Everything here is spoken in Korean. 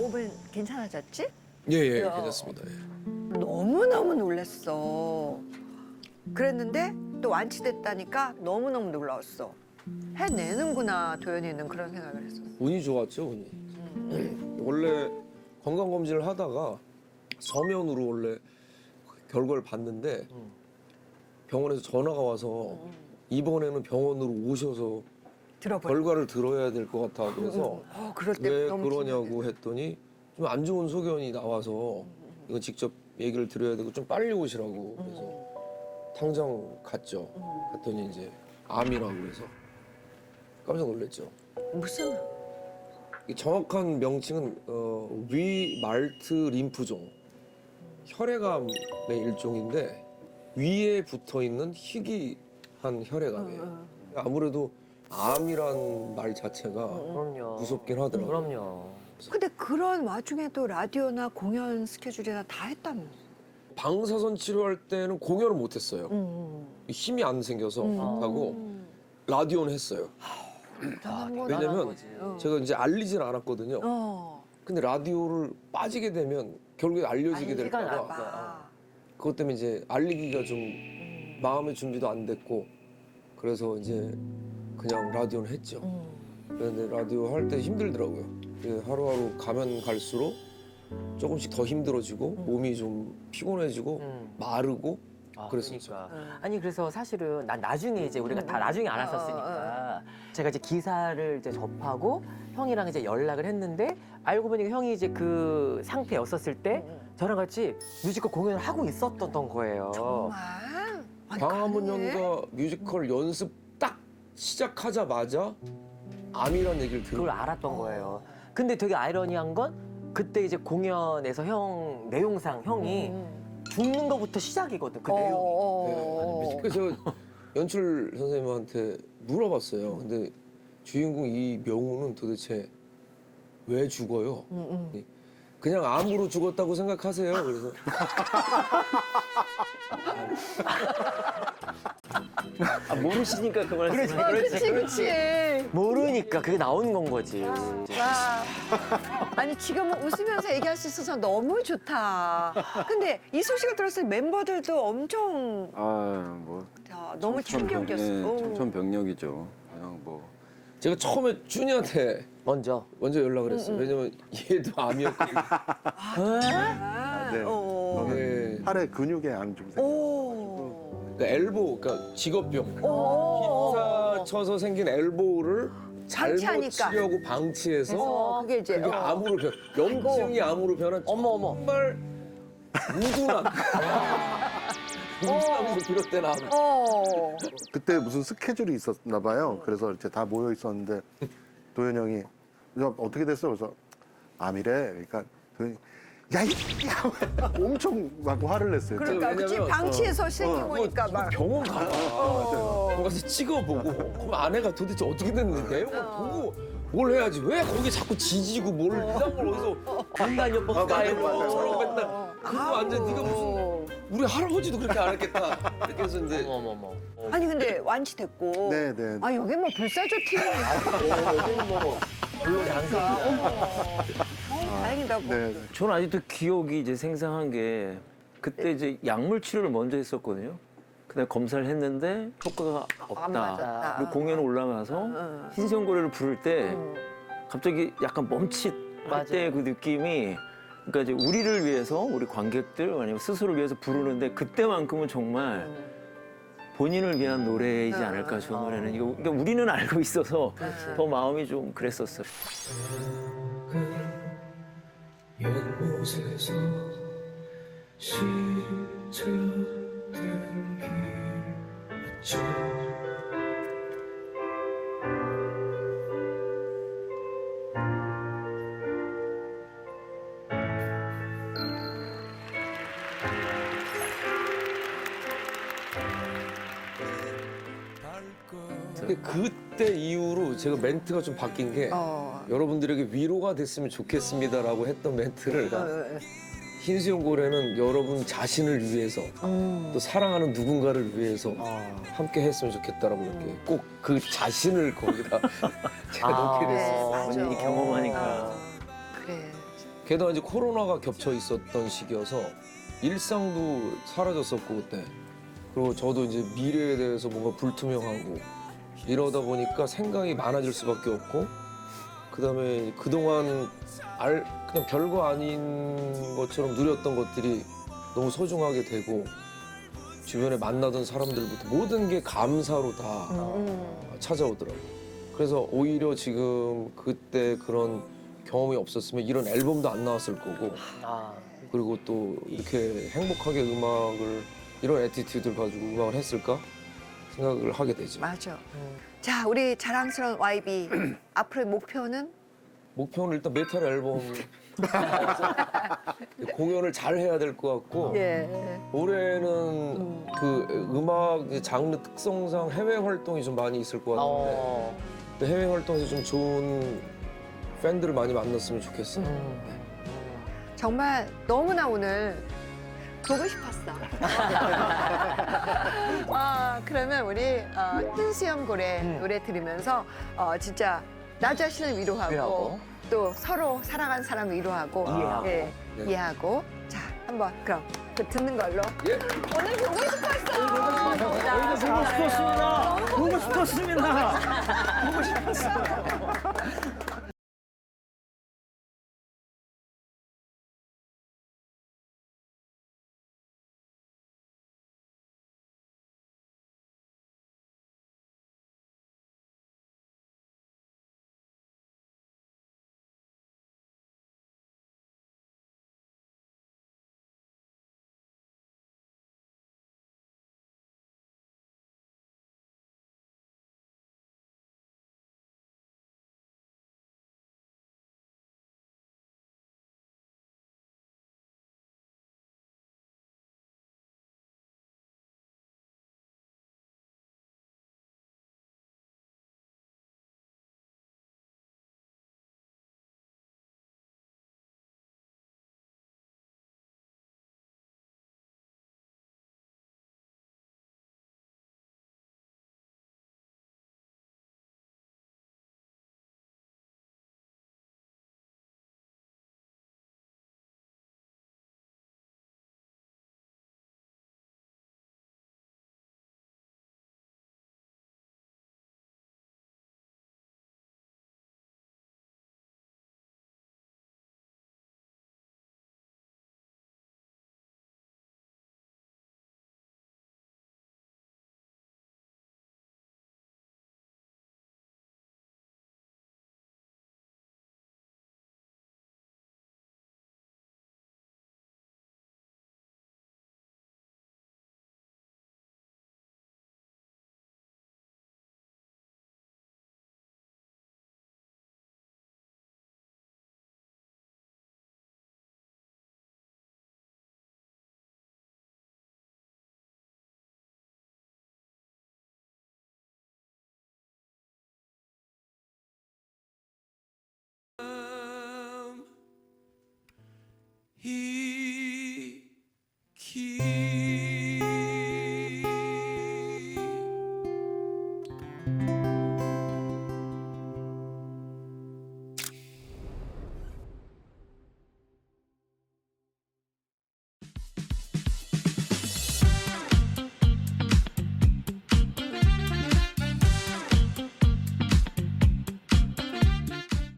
몸은 괜찮아졌지? 예 예 야. 괜찮습니다. 예. 너무너무 놀랐어. 그랬는데 또 완치됐다니까 너무너무 놀라웠어. 해내는구나 도연이는 그런 생각을 했어. 운이 좋았죠 운이. 원래 건강 검진을 하다가 서면으로 원래 결과를 봤는데 병원에서 전화가 와서 이번에는 병원으로 오셔서 들어봐. 결과를 들어야 될 것 같아 그래서 어, 그럴 때 왜 너무 그러냐고 했더니 좀 안 좋은 소견이 나와서 이거 직접 얘기를 드려야 되고 좀 빨리 오시라고 그래서 당장 갔죠. 갔더니 이제 암이라고 그래서 깜짝 놀랐죠. 무슨 이 정확한 명칭은 어, 위말트 림프종 혈액암의 일종인데 위에 붙어 있는 희귀한 혈액암이에요. 아무래도 암이란 말 자체가 그럼요. 무섭긴 하더라고요. 그럼요. 근데 그런 와중에도 라디오나 공연 스케줄이나 다 했다면서. 방사선 치료할 때는 공연을 못 했어요. 음. 힘이 안 생겨서 음. 하고 라디오는 했어요. 대단한 거다. 왜냐면 대단한 거지. 어. 제가 이제 알리진 않았거든요. 어. 근데 라디오를 빠지게 되면 결국에 알려지게 알리지가 될까봐. 봐. 그것 때문에 이제 알리기가 좀 음. 마음의 준비도 안 됐고 그래서 이제 그냥 라디오는 했죠. 음. 그런데 라디오 할 때 힘들더라고요. 그 하루하루 가면 갈수록 조금씩 더 힘들어지고 음. 몸이 좀 피곤해지고 음. 마르고 아, 그랬었죠. 그러니까. 음. 아니 그래서 사실은 난 나중에 이제 우리가 다 나중에 어, 알았었으니까 제가 이제 기사를 이제 접하고 형이랑 이제 연락을 했는데 알고 보니까 형이 이제 그 상태였었을 때 저랑 같이 뮤지컬 공연을 하고 있었던 거예요. 정말. 아니, 가능해? 연가 뮤지컬 연습 딱 시작하자마자 암이라는 얘기를 들고 그걸 알았던 거예요. 근데 되게 아이러니한 건 그때 이제 공연에서 형 내용상 형이 음. 죽는 거부터 시작이거든. 그 어, 내용. 어, 어. 그래서 제가 연출 선생님한테 물어봤어요. 근데 주인공 이 명우는 도대체 왜 죽어요? 음, 음. 그냥 암으로 죽었다고 생각하세요. 그래서 아, 모르시니까 그 말씀. 그렇지, 아, 그치, 그치. 모르니까 그게 나오는 건 거지. 와. 아니, 지금 웃으면서 얘기할 수 있어서 너무 좋다. 근데 이 소식을 들었을 때 멤버들도 엄청 아뭐 야, 너무 충격이었어. 예, 어. 청천벽력이죠. 그냥 뭐 제가 처음에 준이한테 먼저. 먼저 연락을 했어요. 왜냐면 얘도 암이었거든요. 아, 네. 어. 네. 팔에 근육에 안 좀 생겨. 오. 그러니까 엘보, 그러니까 직업병. 오. 기타 쳐서 생긴 엘보를 잘못 방치하니까. 치려고 방치해서 어, 그게 이제 그게 어. 암으로 변, 염증이 암으로 변한 어머, 어머. 정말 무둔한 무둔함에서 비롯된 암. 어. 그때 무슨 스케줄이 있었나 봐요. 그래서 이제 다 모여 있었는데 도현 형이 야, 어떻게 됐어? 그래서 암이래. 그러니까 도현이 야, 이 야, 엄청 막 화를 냈어요. 그러니까 그치 왜냐면, 방치해서 생긴 어. 거니까 뭐 막. 병원 가봐. 병원 가서 찍어보고 그럼 아내가 도대체 어떻게 됐는데 내용을 보고 뭘 해야지 왜 거기 자꾸 지지고 뭘 이상한 걸 어디서 아, 맞아요, 깔고. 맞아요. 저런 맨날 그거 완전 네가 무슨 우리 할아버지도 그렇게 안 했겠다 이렇게 해서 이제 어머, 어머, 어머. 아니 근데 완치됐고. 네, 네. 아 여기 뭐 불사조 팀이야. 물론 항상. 어, 다행이다. 뭐. 네. 저는 아직도 기억이 이제 생생한 게 네. 그때 이제 약물 치료를 먼저 했었거든요. 그다음에 검사를 했는데 효과가 안 맞았다. 없다. 그리고 공연에 올라가서 응. 흰성고래를 부를 때 응. 갑자기 약간 멈칫 할 때 그 느낌이 그러니까 이제 우리를 위해서 우리 관객들 아니면 스스로를 위해서 부르는데 그때만큼은 정말 본인을 위한 노래이지 응, 않을까 응, 저 응. 노래는 이거 그러니까 우리는 알고 있어서. 더 마음이 좀 그랬었어요. 연못에서 시작된 길 있죠 근데 그때 이후로 제가 멘트가 좀 바뀐 게 어. 여러분들에게 위로가 됐으면 좋겠습니다라고 했던 멘트를 어, 흰수염 고래는 여러분 자신을 위해서 음. 또 사랑하는 누군가를 위해서 어. 함께 했으면 좋겠다라고 이렇게 꼭 그 자신을 거기다 제가 아. 넣게 됐어요. 네, 맞아. 본인이 경험하니까. 그래. 게다가 이제 코로나가 겹쳐 있었던 시기여서 일상도 사라졌었고 그때 그리고 저도 이제 미래에 대해서 뭔가 불투명하고 이러다 보니까 생각이 많아질 수밖에 없고 그다음에 그동안 알 그냥 별거 아닌 것처럼 누렸던 것들이 너무 소중하게 되고 주변에 만나던 사람들부터 모든 게 감사로 다 음. 찾아오더라고요. 그래서 오히려 지금 그때 그런 경험이 없었으면 이런 앨범도 안 나왔을 거고 아, 그리고 또 이렇게 행복하게 음악을 이런 애티튜드를 가지고 음악을 했을까 생각을 하게 되죠. 맞아. 자, 우리 자랑스러운 YB 앞으로의 목표는 목표는 일단 메탈 앨범 공연을 잘 해야 될 것 같고 예. 올해는 그 음악 장르 특성상 해외 활동이 좀 많이 있을 것 같은데 어. 또 해외 활동에서 좀 좋은 팬들을 많이 만났으면 좋겠어요. 음. 정말 너무나 오늘 보고 싶었어. 아, 그러면 우리 어, 흰수염 고래 음. 노래 들으면서 어, 진짜 나 자신을 위로하고, 위로하고. 또 서로 사랑하는 사람 위로하고 이해하고. 예, 네. 이해하고 자 한번 그럼 그 듣는 걸로 예. 오늘 보고 싶었어. 보고 싶었습니다. 보고 싶었습니다. 보고 싶었어.